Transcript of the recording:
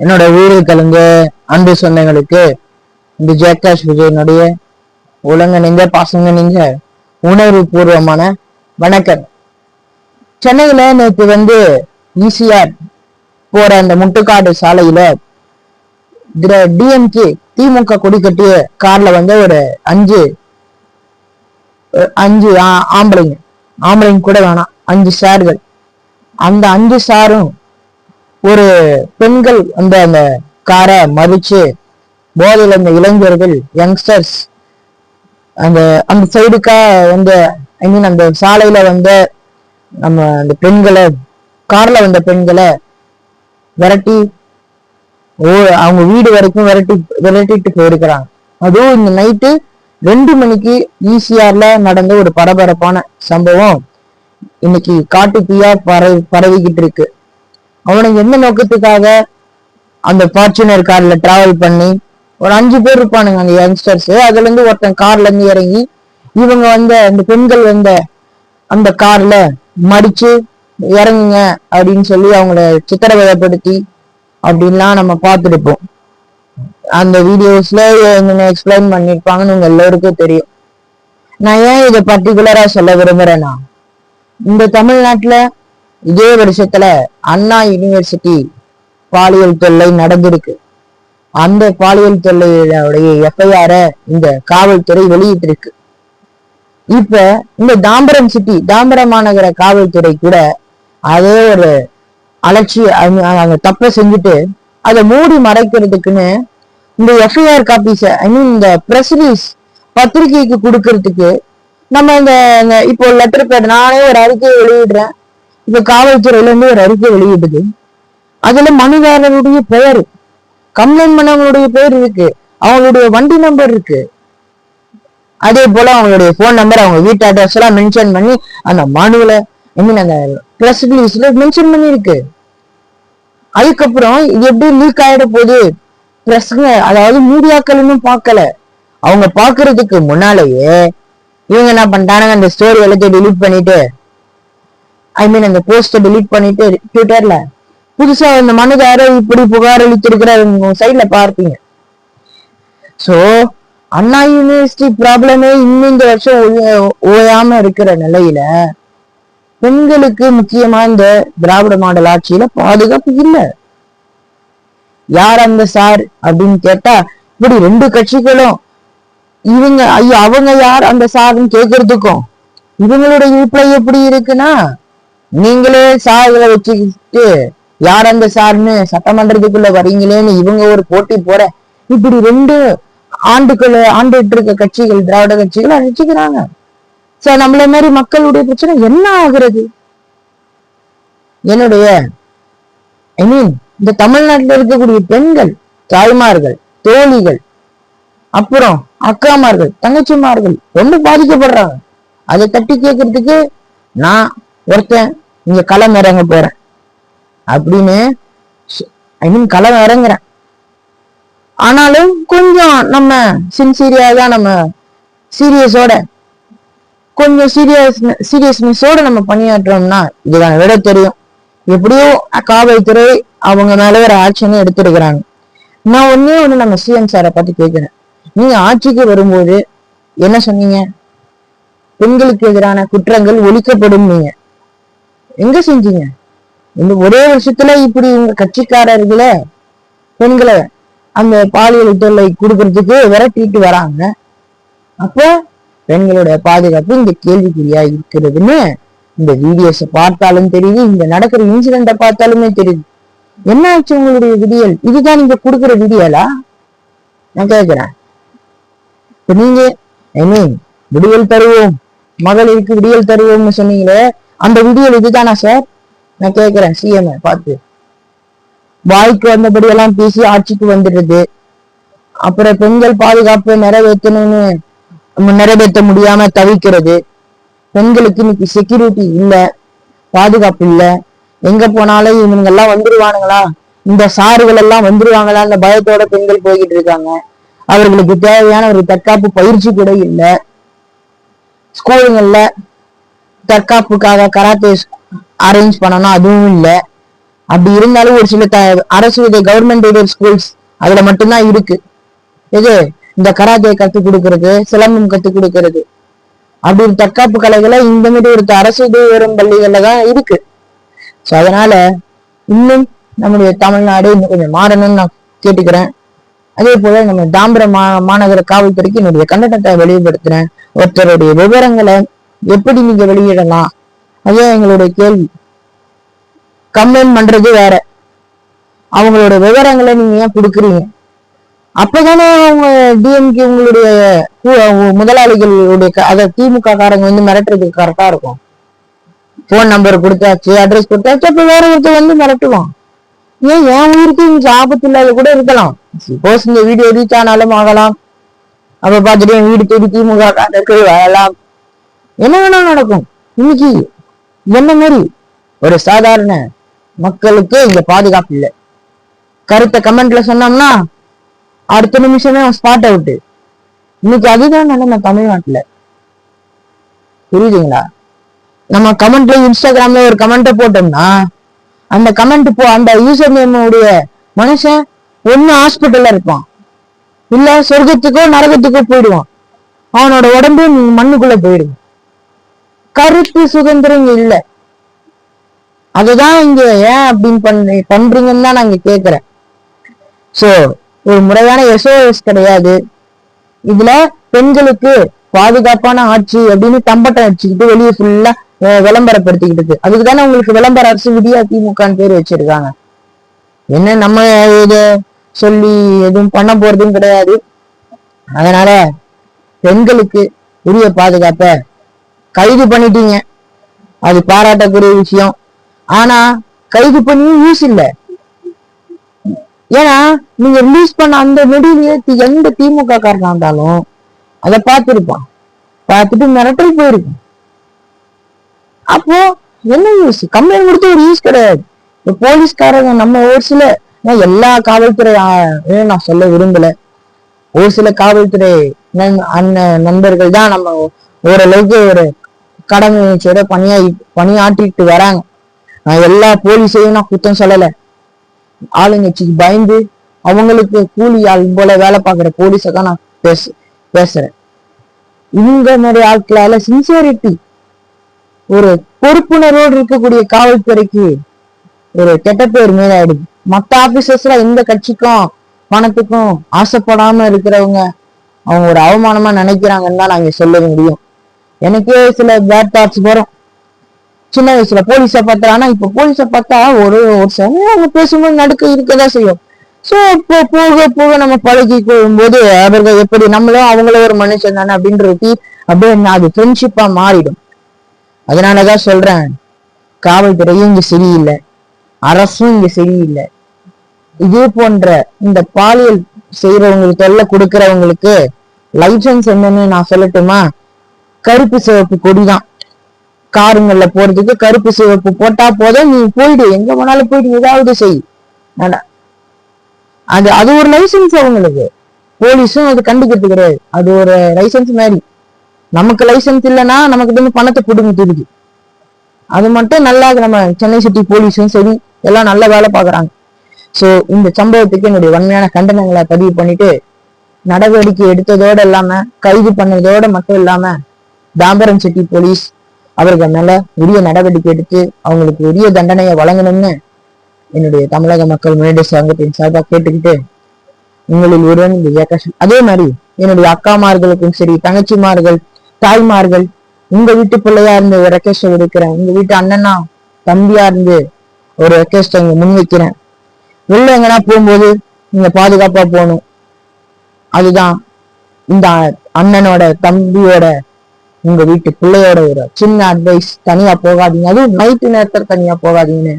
என்னோட வீடு கலந்து அன்பு சொந்தங்களுக்கு இந்த ஜெயகாஷ் விஜயனுடைய உலக நீங்க பசங்க நீங்க உணர்வு பூர்வமான வணக்கம். சென்னையில நேற்று வந்து ஈசிஆர் போற அந்த முட்டுக்காடு சாலையில டிஎம்கே திமுக கொடி கட்டிய கார்ல வந்து ஒரு அஞ்சு அஞ்சு ஆம்பளைங்க. ஆம்பளைங்க கூட வேணாம். அஞ்சு சார்கள். அந்த அஞ்சு சாரும் ஒரு பெண்கள் அந்த அந்த காரை மறிச்சு போதையில் அந்த இளைஞர்கள் யங்ஸ்டர்ஸ் அந்த அந்த சைடுக்கா வந்து ஐ மீன் அந்த சாலையில வந்த நம்ம அந்த பெண்களை கார்ல வந்த பெண்களை விரட்டி ஓ அவங்க வீடு வரைக்கும் விரட்டி விரட்டிட்டு போயிருக்கிறாங்க. அதுவும் இந்த நைட்டு ரெண்டு மணிக்கு ஈசிஆர்ல நடந்த ஒரு பரபரப்பான சம்பவம் இன்னைக்கு காட்டு தீயா பரவி பரவிக்கிட்டு இருக்கு. அவனுக்கு எந்த நோக்கத்துக்காக அந்த ஃபார்ச்சுனர் கார்ல டிராவல் பண்ணி ஒரு அஞ்சு பேர் இருப்பானுங்க அந்த யங்ஸ்டர்ஸ் அதுல இருந்து ஒருத்தன் கார்ல இருந்து இறங்கி இவங்க வந்த அந்த பெண்கள் வந்த அந்த கார்ல மடிச்சு இறங்குங்க அப்படின்னு சொல்லி அவங்கள சித்திரவதைப்படுத்தி அப்படின்லாம் நம்ம பார்த்துருப்போம். அந்த வீடியோஸ்ல என்னென்ன எக்ஸ்பிளைன் பண்ணிருப்பாங்கன்னு உங்க எல்லோருக்கும் தெரியும். நான் ஏன் இதை பர்டிகுலரா சொல்ல விரும்புறேன்னா இந்த தமிழ்நாட்டுல இதே வருஷத்துல அண்ணா யூனிவர்சிட்டி பாலியல் தொல்லை நடந்திருக்கு. அந்த பாலியல் தொல்லையுடைய எஃப்ஐஆர இந்த காவல்துறை வெளியிட்டிருக்கு. இப்ப இந்த தாம்பரம் சிட்டி தாம்பரம் மாநகர காவல்துறை கூட அதே ஒரு அலட்சிய அவங்க தப்பை செஞ்சுட்டு அதை மூடி மறைக்கிறதுக்குன்னு இந்த எஃப்ஐஆர் காப்பீஸ் ஐ மீன் இந்த ப்ரெஸ் ரிலீஸ் பத்திரிகைக்கு கொடுக்கறதுக்கு நம்ம இந்த இந்த இப்போ லெட்டர் பேட் நானே ஒரு அறிக்கையை வெளியிடுறேன். இப்ப காவல்துறையில இருந்து ஒரு அறிக்கை வெளியிடுது. அதுல மனுதாரருடைய பெயர் கம்ப்ளைண்ட் பண்ணவங்களுடைய பெயர் இருக்கு அவங்களுடைய வண்டி நம்பர் இருக்கு. அதே போல அவங்களுடைய போன் நம்பர் அவங்க வீட்டு அட்ரஸ் எல்லாம் மென்ஷன் பண்ணி அந்த மனுவில் ஐ மீன் அந்த பிரஸ் ரிலீஸ்ல மென்ஷன் பண்ணியிருக்கு. அதுக்கப்புறம் இது எப்படி லீக் ஆயிட போகுது? பிரஸ்ங்க அதாவது மீடியாக்கள் இன்னும் பார்க்கல. அவங்க பாக்குறதுக்கு முன்னாலேயே இவங்க என்ன பண்ணிட்டானுங்க அந்த ஸ்டோரி எல்லாத்தையும் டிலீட் பண்ணிட்டு ஐ மீன் அந்த போஸ்ட டெலிட் பண்ணிட்டு ட்விட்டர்ல புதுசா இந்த மனுதாரர் இப்படி புகார் அளித்திருக்கிற சைட்ல பார்ப்பீங்க. சோ அண்ணா யூனிவர்சிட்டி ப்ராப்ளமே இன்னும் இந்த வருஷம் ஓயாம இருக்கிற நிலையில பெண்களுக்கு முக்கியமா இந்த திராவிட மாடல் ஆட்சியில பாதுகாப்பு இல்ல. யார் அந்த சார் அப்படின்னு கேட்டா இப்படி ரெண்டு கட்சிகளும் இவங்க ஐயோ அவங்க யார் அந்த சார்னு கேக்குறதுக்கும் இவங்களோட ரிப்ளை எப்படி இருக்குன்னா நீங்களே சார்களை வச்சுக்கிட்டு யார் அந்த சார்னு சட்டமன்றத்துக்குள்ள வரீங்களேன்னு இவங்க ஒரு போட்டி போற இப்படி ரெண்டு ஆண்டுக்குள்ள ஆண்டுட்டு இருக்க கட்சிகள் திராவிட கட்சிகள் அழைச்சிக்கிறாங்க. சோ நம்மள மாதிரி மக்களுடைய பிரச்சனை என்ன ஆகுறது? என்னுடைய ஐ மீன் இந்த தமிழ்நாட்டுல இருக்கக்கூடிய பெண்கள் தாய்மார்கள் தோழிகள் அப்புறம் அக்காமார்கள் தங்கச்சிமார்கள் ரொம்ப பாதிக்கப்படுறாங்க. அதை தட்டி கேட்கறதுக்கு நான் ஒருத்தன் இங்க களம் இறங்க போறேன் அப்படின்னு ஐ மீன் களம் இறங்குறேன். ஆனாலும் கொஞ்சம் நம்ம சின்சீரியா தான் நம்ம சீரியஸோட கொஞ்சம் சீரியஸ் சீரியஸ்னஸோட நம்ம பணியாற்றோம்னா இதுதான் விட தெரியும். எப்படியோ காவல்துறை அவங்க மேல ஒரு ஆக்ஷன் எடுத்திருக்கிறாங்க. நான் ஒன்னே ஒண்ணு நம்ம சிஎம் சாரை பார்த்து கேட்கிறேன் நீங்க ஆட்சிக்கு வரும்போது என்ன சொன்னீங்க? பெண்களுக்கு எதிரான குற்றங்கள் ஒழிக்கப்படும் நீங்க. எங்க செஞ்சீங்க? இந்த ஒரே வருஷத்துல இப்படி உங்க கட்சிக்காரர்களை பெண்களை அந்த பாலியல் தொல்லை கொடுக்கறதுக்கு விரட்டிட்டு வராங்க. அப்போ பெண்களுடைய பாதுகாப்பு இந்த கேள்விக்குறியா இருக்கிறதுன்னு இந்த வீடியோஸை பார்த்தாலும் தெரியுது இந்த நடக்கிற இன்சிடென்ட பார்த்தாலுமே தெரியுது. என்ன ஆச்சு உங்களுடைய விடியல்? இதுதான் நீங்க கொடுக்குற விடியலா? நான் கேக்குறேன் இப்ப நீங்க ஐ மீன் விடியல் தருவோம் மகளிருக்கு விடியல் தருவோம்னு சொன்னீங்களே அந்த வீடியோ இதுதானா சார் நான் கேக்குறேன் சிஎம் பார்த்து. வாய்க்கு வந்தபடி எல்லாம் பேசி ஆட்சிக்கு வந்துடுறது. அப்புறம் பெண்கள் பாதுகாப்பு நிறைவேற்றணும்னு நம்ம நிறைவேற்ற முடியாம தவிக்கிறது. பெண்களுக்கு இன்னைக்கு செக்யூரிட்டி இல்ல பாதுகாப்பு இல்ல. எங்க போனாலும் இவங்க எல்லாம் வந்துருவானுங்களா? இந்த சாறுகள் எல்லாம் வந்துருவாங்களா? அந்த பயத்தோட பெண்கள் போய்கிட்டு இருக்காங்க. அவர்களுக்கு தேவையான ஒரு தற்காப்பு பயிற்சி கூட இல்ல. ஸ்கூலுங்கள்ல தற்காப்புக்காக கராத்தே அரேஞ்ச் பண்ணணும் அதுவும் இல்ல. அப்படி இருந்தாலும் ஒரு சில த- அரசு கவர்மெண்ட் எய்டட் ஸ்கூல்ஸ் அதுல மட்டும்தான் இருக்கு. இது இந்த கராத்தே கத்துக் கொடுக்கறது சிலம்பம் கத்துக் கொடுக்கறது. அப்படி ஒரு தற்காப்பு கலைகளை இந்த மாதிரி ஒரு அரசு உதவி பள்ளிகள்ல தான் இருக்கு. சோ அதனால இன்னும் நம்முடைய தமிழ்நாடு இன்னும் கொஞ்சம் மாறணும்னு நான் கேட்டுக்கிறேன். அதே போல நம்ம தாம்பரம் மா மாநகர காவல்துறைக்கு என்னுடைய கண்டனத்தை வெளிப்படுத்துறேன். ஒருத்தருடைய விவரங்களை எப்படி நீங்க வெளியிடலாம்? அதுதான் எங்களுடைய கேள்வி. கம்ப்ளைண்ட் பண்றது வேற. அவங்களோட விவரங்களை நீங்க ஏன் கொடுக்குறீங்க? அப்பதானே அவங்க டிஎம்கே உங்களுடைய முதலாளிகளுடைய அதை திமுக காரங்க வந்து மிரட்டுறதுக்கு கரெக்டா இருக்கும். போன் நம்பர் கொடுத்தாச்சு அட்ரஸ் கொடுத்தாச்சு அப்ப வேற ஒருத்தர் வந்து மிரட்டுவான். ஏன் என் உயிருக்கு இங்க ஆபத்து இல்லாத கூட இருக்கலாம். சப்போஸ் இந்த வீடியோ ரீச் ஆனாலும் ஆகலாம். அப்ப பார்த்துட்டு என் வீடு தேடி திமுக காரர்கள் வரலாம். என்ன வேணாலும் நடக்கும். இன்னைக்கு என்ன மாதிரி ஒரு சாதாரண மக்களுக்கு இங்க பாதுகாப்பு இல்லை. கருத்தை கமெண்ட்ல சொன்னோம்னா அடுத்த நிமிஷமே ஸ்பாட் அவுட்டு இன்னைக்கு அதுதான் நம்ம தமிழ்நாட்டுல. புரியுதுங்களா? நம்ம கமெண்ட்ல இன்ஸ்டாகிராம்ல ஒரு கமெண்ட்டை போட்டோம்னா அந்த கமெண்ட் போ அந்த யூசர் நேமுடைய உடைய மனுஷன் ஒண்ணு ஹாஸ்பிட்டல்ல இருப்பான். இல்ல சொர்க்கத்துக்கோ நரகத்துக்கோ போயிடுவான். அவனோட உடம்பு மண்ணுக்குள்ள போயிடும் கருத்து சுதந்திரம் இல்லை. இல்ல அதுதான் இங்க ஏன் அப்படின்னு பண்ணி பண்றீங்கன்னு தான் நான் இங்க கேக்குறேன். சோ ஒரு முறையான எஸ்ஓஎஸ் கிடையாது. இதுல பெண்களுக்கு பாதுகாப்பான ஆட்சி அப்படின்னு தம்பட்டம் அடிச்சுக்கிட்டு வெளியே ஃபுல்லா விளம்பரப்படுத்திக்கிட்டு இருக்கு. அதுக்கு தானே உங்களுக்கு விளம்பர அரசு விடியா திமுகன்னு பேர் வச்சிருக்காங்க. என்ன நம்ம இது சொல்லி எதுவும் பண்ண போறதும் கிடையாது. அதனால பெண்களுக்கு உரிய பாதுகாப்பை கைது பண்ணிட்டீங்க. அது பாராட்டக்கூடிய விஷயம். ஆனா கைது பண்ணி யூஸ் இல்ல. ஏன்னா நீங்க ரிலீஸ் பண்ண அந்த நொடியிலேயே எந்த திமுக காரனா இருந்தாலும் அதை பார்த்திருப்பான். பார்த்துட்டு மிரட்டல் போயிருக்கும். அப்போ என்ன யூஸ் கம்ப்ளைண்ட் கொடுத்து ஒரு யூஸ் கிடையாது. இப்ப போலீஸ்காரங்க நம்ம ஒரு சில எல்லா காவல்துறை நான் சொல்ல விரும்பல. ஒரு சில காவல்துறை நண்- அண்ணன் நண்பர்கள் தான் நம்ம ஓரளவுக்கு ஒரு கடமை உணர்ச்சியோட பணியா பணியாற்றிட்டு வராங்க. நான் எல்லா போலீஸையும் நான் குத்தம் சொல்லல. ஆளுங்கட்சிக்கு பயந்து அவங்களுக்கு கூலி ஆள் போல வேலை பார்க்குற போலீஸை தான் நான் பேச பேசுறேன். இவங்க மாதிரி ஆட்களால சின்சியரிட்டி ஒரு பொறுப்புணர்வோடு இருக்கக்கூடிய காவல்துறைக்கு ஒரு கெட்ட பேர் மேலாயிடுது. மத்த ஆபீசர்ஸ்ல எந்த கட்சிக்கும் பணத்துக்கும் ஆசைப்படாம இருக்கிறவங்க அவங்க ஒரு அவமானமா நினைக்கிறாங்கன்னு தான் நாங்க சொல்ல முடியும். எனக்கே சில பேட் தாட்ஸ் வரும். சின்ன வயசுல போலீஸை பார்த்தா ஆனா இப்போ போலீஸை பார்த்தா ஒரு ஒரு சமயம் அவங்க பேசும்போது நடுக்க இருக்கதான் செய்யும். ஸோ இப்போ போக போக நம்ம பழகி போது அவர்கள் எப்படி நம்மளும் அவங்களும் ஒரு மனுஷன் தானே அப்படின்றது அப்படியே அது ஃப்ரெண்ட்ஷிப்பா மாறிடும். அதனாலதான் சொல்றேன். காவல்துறையும் இங்க சரியில்லை. அரசும் இங்க சரியில்லை. இதே போன்ற இந்த பாலியல் செய்யறவங்களுக்கு தொல்லை கொடுக்கறவங்களுக்கு லைசன்ஸ் என்னன்னு நான் சொல்லட்டுமா? கருப்பு சிவப்பு கொடிதான். காருங்கள்ல போறதுக்கு கருப்பு சிவப்பு போட்டா போதும். நீ போயிடு. எங்க போனாலும் போயிட்டு ஏதாவது செய். அது அது ஒரு லைசன்ஸ் அவங்களுக்கு. போலீஸும் அது கண்டுக்கிறது கிடையாது. அது ஒரு லைசன்ஸ் மாதிரி. நமக்கு லைசன்ஸ் இல்லைன்னா நமக்கு இருந்து பணத்தை பிடுங்கிட்டு அது மட்டும் நல்லா நம்ம சென்னை சிட்டி போலீஸும் சரி எல்லாம் நல்ல வேலை பார்க்குறாங்க. ஸோ இந்த சம்பவத்துக்கு என்னுடைய வன்மையான கண்டனங்களை பதிவு பண்ணிட்டு நடவடிக்கை எடுத்ததோடு இல்லாம கைது பண்ணதோட மட்டும் இல்லாம தாம்பரம் சிட்டி போலீஸ் அவர்கள் மேல உரிய நடவடிக்கை எடுத்து அவங்களுக்கு உரிய தண்டனையை வழங்கணும்னு என்னுடைய தமிழக மக்கள் முன்னேற்ற சங்கத்தின் சார்பாக கேட்டுக்கிட்டு உங்களில் ஒருவன் இந்த ஜெயகாஷ் அதே மாதிரி என்னுடைய அக்காமார்களுக்கும் சரி தங்கச்சிமார்கள் தாய்மார்கள் உங்க வீட்டு பிள்ளையா இருந்து ஒரு ரெக்வஸ்ட் விடுக்கிறேன் உங்க வீட்டு அண்ணனா தம்பியா இருந்து ஒரு ரெக்வஸ்ட் இங்க முன் வைக்கிறேன். வெளில எங்கன்னா போகும்போது நீங்க பாதுகாப்பா போகணும். அதுதான் இந்த அண்ணனோட தம்பியோட உங்க வீட்டு பிள்ளையோட ஒரு சின்ன அட்வைஸ் தனியா போகாதீங்க. அதுவும் நைட்டு நேரத்தில் தனியா போகாதீங்கன்னு